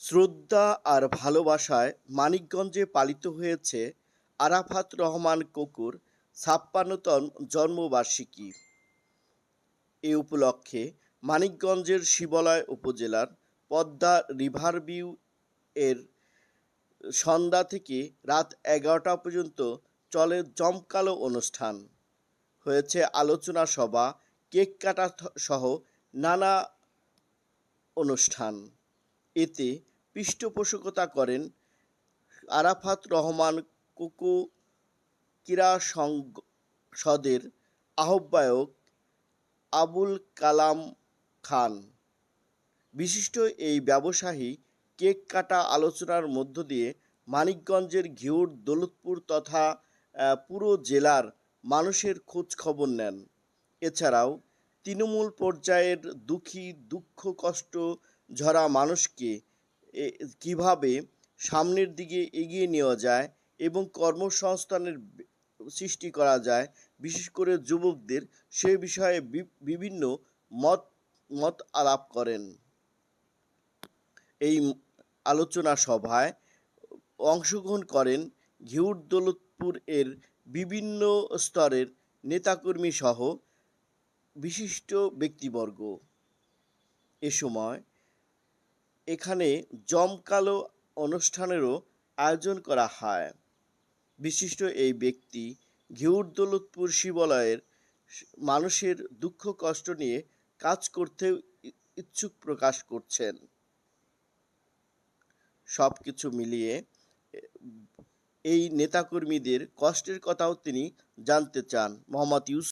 শ্রদ্ধা আর ভালোবাসায় মানিকগঞ্জে পালিত হয়েছে আরাফাত রহমান কোকুর ছাপ্পান্নতম জন্মবার্ষিকী। এ উপলক্ষে মানিকগঞ্জের শিবলয় উপজেলার পদ্মা রিভারভিউ এর সন্ধ্যা থেকে রাত এগারোটা পর্যন্ত চলে জমকালো অনুষ্ঠান। হয়েছে আলোচনা সভা, কেক কাটা সহ নানা অনুষ্ঠান। এতে পৃষ্ঠপোষকতা করেন আরাফাত রহমান কোকো ক্রীড়া সংসদের আহ্বায়ক আবুল কালাম খান। বিশিষ্ট এই ব্যবসায়ী কেক কাটা আলোচনার মধ্য দিয়ে মানিকগঞ্জের ঘিউর দৌলতপুর তথা পুরো জেলার মানুষের খোঁজ খবর নেন। এছাড়াও তৃণমূল পর্যায়ের দুঃখী, দুঃখ কষ্ট ঝরা মানুষকে কীভাবে সামনের দিকে এগিয়ে নেওয়া যায় এবং কর্মসংস্থানের সৃষ্টি করা যায়, বিশেষ করে যুবকদের, সে বিষয়ে বিভিন্ন মত মত আলাপ করেন। এই আলোচনা সভায় অংশগ্রহণ করেন ঘিউর দৌলতপুর এর বিভিন্ন স্তরের নেতাকর্মী সহ বিশিষ্ট ব্যক্তিবর্গ। এ সময় এখানে জমকালো অনুষ্ঠানেরও আয়োজন করা হয়। বিশিষ্ট এই ব্যক্তি ঘিউর দৌলতপুর শিবালয়ের মানুষের দুঃখ কষ্ট নিয়ে কাজ করতে ইচ্ছুক প্রকাশ করছেন। সব কিছু মিলিয়ে এই নেতাকর্মীদের কষ্টের কথাও তিনি জানতে চান। মোহাম্মদ ইউসুফ